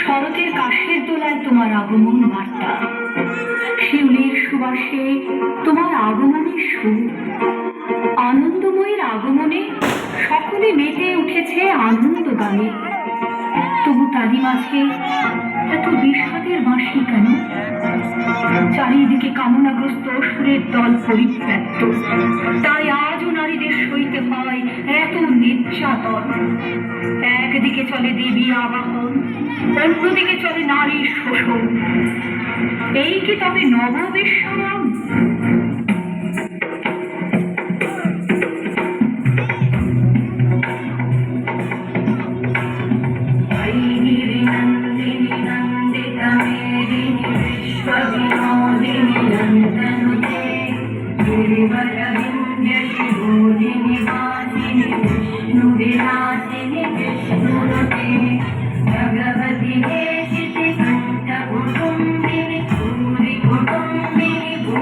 শরতের কাশের দোলায় তোমার আগমন বার্তা। শিউলির সুবাসে তোমার আগমনের সুর। আনন্দময়ীর আগমনে সকলে মেতে উঠেছে আনন্দ গানে তবু তারই মাঝে এত বিষাদের বাঁশি কেন? চারিদিকে কামনাগ্রস্ত অসুরের দল পরিত্যক্ত। তাই আজও নারীদের সইতে হয় এত নির্যাতন। একদিকে চলে দেবী আবাহন, অন্যদিকে চলে নারীর শোষণ। এই কি তবে নববিশ্বরণ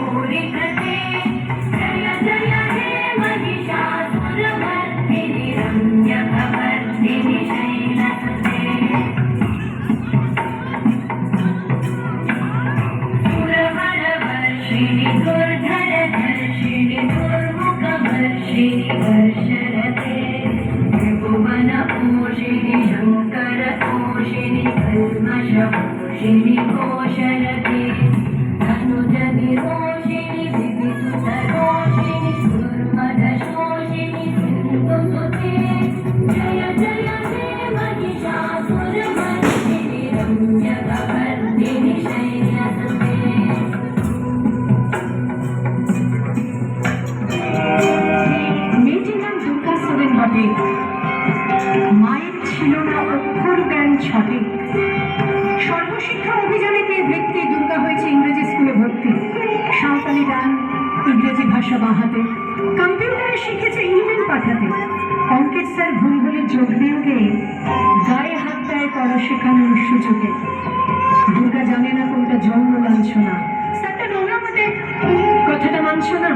பூரித்ததே দেয় পড়া শেখানোর সুযোগে দুর্গা জানে না কোনটা জন্ম লাঞ্ছনা স্যারটা নোংরা বটে কথাটা মানছো না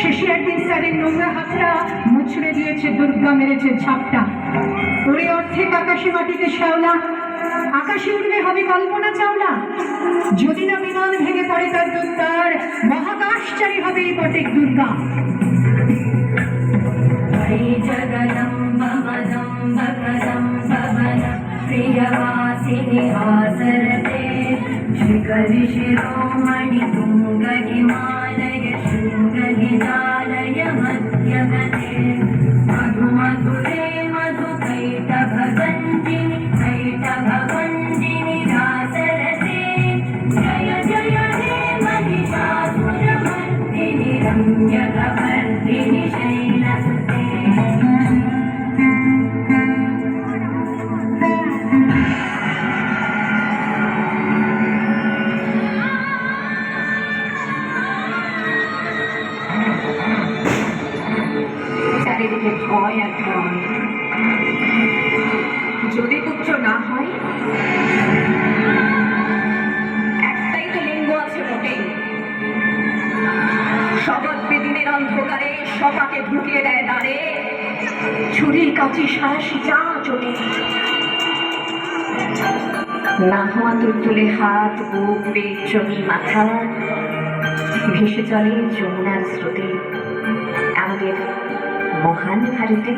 শেষে একদিন স্যারের নোংরা হাতটা মুচড়ে দিয়েছে দুর্গা মেরেছে ঝাপটা ওরে অর্ধেক আকাশে মাটিতে শ্যাওলা আকাশে উঠবে হবে কল্পনা চাওলা যদি না বিমান ভেঙে পড়ে তার দুর্গার মহাকাশচারী হবে এই পটেক দুর্গা हरि जगदम्ब मदम्ब कदम्ब वन प्रियवासी प्रियवासिनि वासरते श्रीकरिशिरोमणि तुङ्गहिमालय शृङ्गहिजा ভয় আর যদি পুত্র না হয়, একটাই তো লিঙ্গ আছে মোটেই। শপথ বেদিনের অন্ধকারে সপাকে ঢুকিয়ে দেয় দাঁড়ে ছুরির কাছে সাহসী যা চলে না হওয়া তোর তুলে হাত, বুক, পেট জমি মাথা। ভেসে চলে যমুনার স্রোতে। আমাদের মহান ভারতে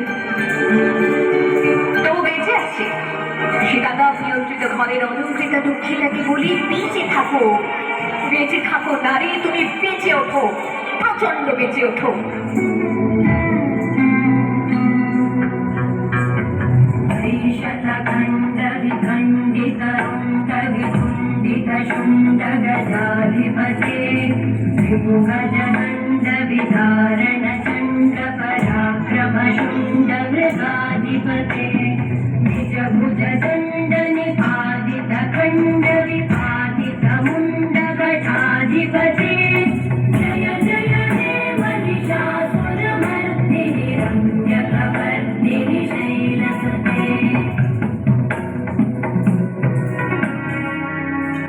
তবু বেঁচে আছে শিকাগা নিয়ন্ত্রিত ঘরের অলঙ্কৃত দুঃখীটাকে বলি বেঁচে থাকো বেঁচে থাকো নারী তুমি বেঁচে ওঠো প্রচন্ড বেঁচে ওঠো त्रिशतखण्डविखण्डितरुण्डविकुण्डितशुण्डगजाधिपते त्रिभुगजदण्डविधारणचण्डपराक्रमशुण्डमृगाधिपते निजभुजदण्डनिपातितखण्डविपातितमुण्डभटाधिपते जय जय हे महिषासुरमर्दिनि रम्यकवर्दिनि शैलसुते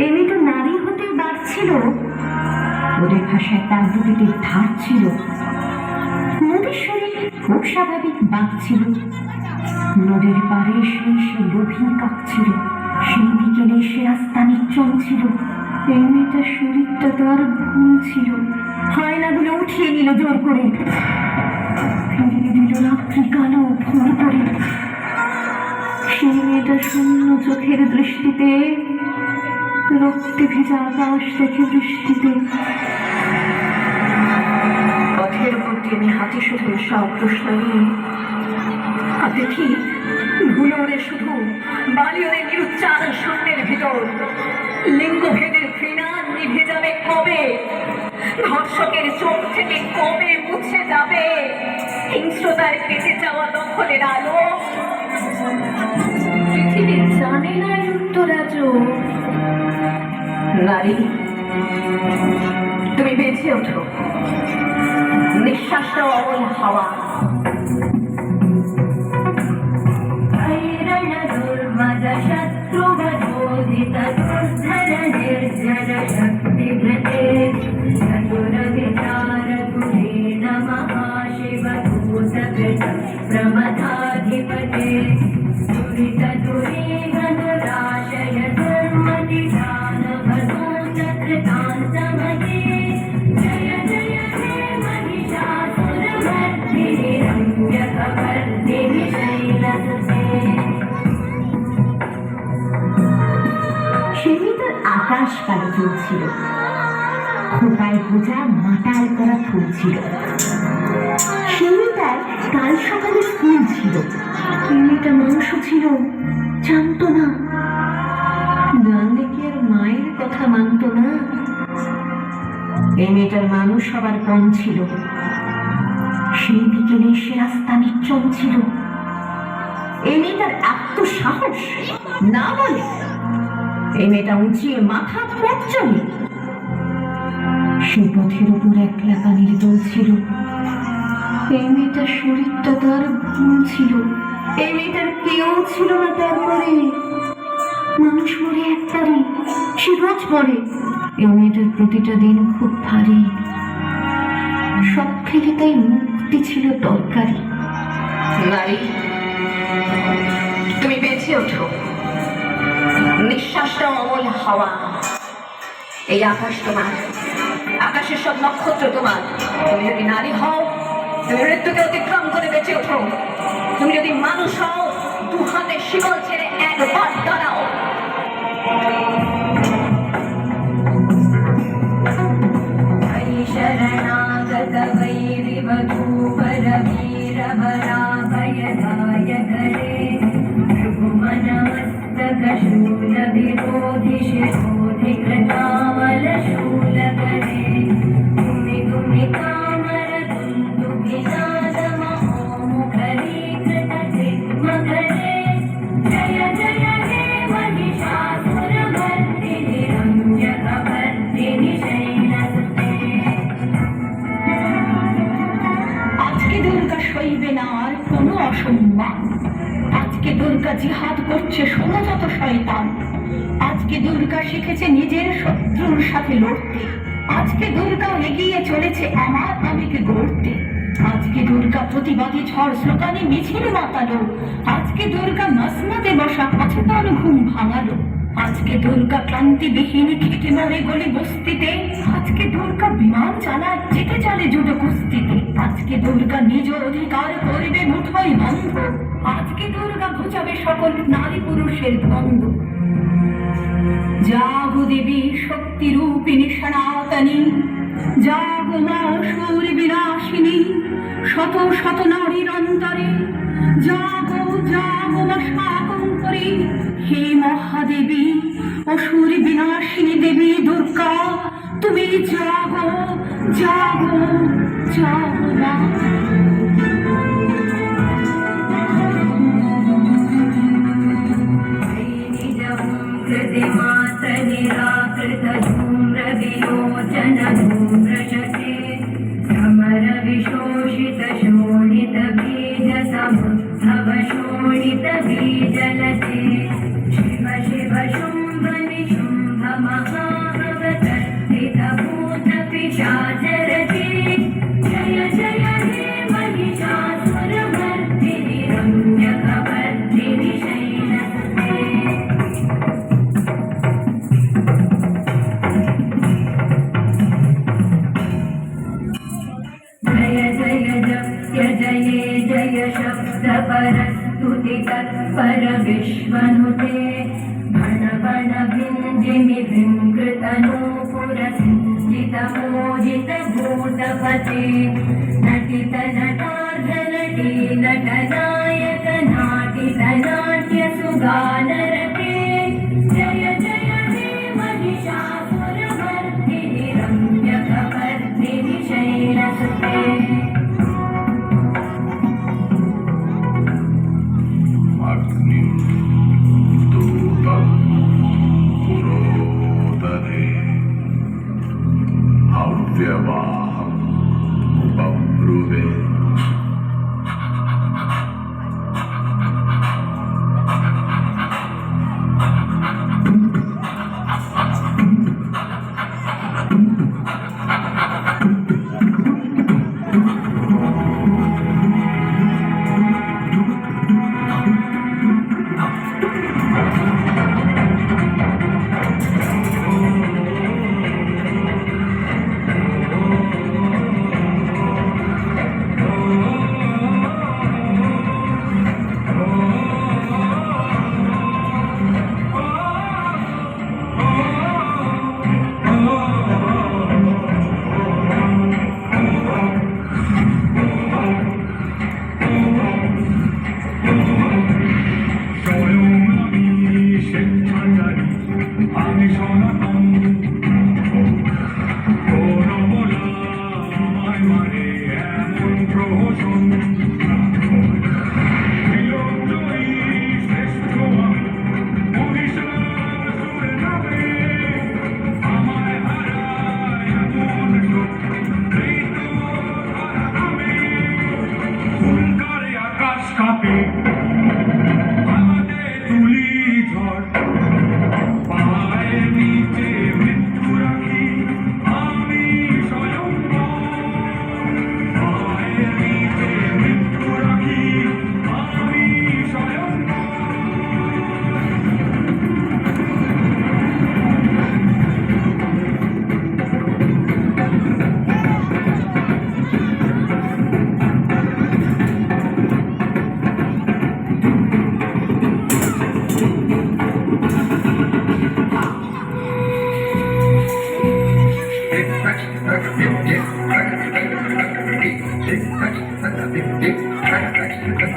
এমনি তো নারী হতে বাড়ছিল ওদের ভাষায় তার দুটিতে ধার ছিল শরীর খুব স্বাভাবিক বাঘ ছিল। নদীর পাড়ে সেই সে লোভী কাক ছিল। সেই বিকেলে সে রাস্তা নিশ্চল ছিল। এই মেয়েটার শরীরটা তার ভুল ছিল। হায়নাগুলো উঠিয়ে নিল জোর করে। ফিরিয়ে দিল রাত্রি কালো করে সেই মেয়েটা শূন্য চোখের দৃষ্টিতে রক্তে ভেজা আকাশ দেখে বৃষ্টিতে আমি হাঁটি শুধু সব আর দেখি ওরে শুধু বালি নিরুচ্চার শূন্যের ভিতর লিঙ্গভেদের ঘৃণা নিভে যাবে কবে? ধর্ষকের চোখ থেকে কবে মুছে যাবে? হিংস্রতার কেটে যাওয়া দখলের আলো? জানে না এর উত্তর নারী, তুমি বেঁচে ওঠো। নিঃশ্বাসটা অমন হাওয়া। চলছিল খোপায় গোজা মাটাল করা ফুল ছিল। সেমিটার কাল সকালে ছিল। ছিল না। আর মায়ের কথা মানতো না। মেয়েটার মানুষ সবার কম ছিল। সেই বিকেলে সে রাস্তা নিশ্চল ছিল। এই এত সাহস, না বলে মেয়েটা মাথা চলে সে পথের উপর ছিল। এই মেয়েটার শরীরটা তার ভুল ছিল। এই মেয়েটার কেউ ছিল না তারপরে মানুষ মরে একবারই সে রোজ মরে এই মেয়েটার প্রতিটা দিন খুব ভারী। সব থেকে তাই মুক্তি ছিল দরকারি নারী, তুমি বেঁচে ওঠো। নিঃশ্বাসটা অমল হাওয়া এই আকাশ তোমার আকাশের সব নক্ষত্র তোমার তুমি যদি নারী হও তুমি মৃত্যুকে অতিক্রম করে বেঁচে ওঠো তুমি যদি মানুষ হও দু হাতে শিকল ছেড়ে একবার দাঁড়াও हरि शरणागत वैरिवधूपरवीरभराभयदायक रे भृगुमनमस्तकशूलविरोधि করছে ষোলো শয়তান। আজকে দুর্গা শিখেছে নিজের শত্রুর সাথে লড়তে। আজকে দুর্গা এগিয়ে চলেছে আমার আবেগে গড়তে। আজকে দুর্গা প্রতিবাদী ঝড় স্লোগানে মিছিল মাতালো। আজকে দুর্গা মাসমাতে বসা অচেতন ঘুম ভাঙালো। আজকে দুর্গা ক্লান্তিবিহীন খেটে মরে গলি বস্তিতে। আজকে দুর্গা বিমান চালায় যেতে চলে জুটো কুস্তিতে। আজকে দুর্গা নিজ অধিকার করবে মুঠোয় বন্ধ। আজকে দুর্গা ঘুচাবে সকল নারী পুরুষের দ্বন্দ্ব জাগো দেবী শক্তি রূপিণী সনাতনী জাগো মা সুর বিনাশিনী শত শত নারীর অন্তরে। জাগো জাগো মা শাকম্পরি হে মহাদেবী অসুর বিনাশিনী দেবী দুর্গা, তুমি জাগো জাগো জাগো মা। You. सिञ्चितमोजित भूतपते नटित नटार्धनटी नटनायक नाटित Thank you.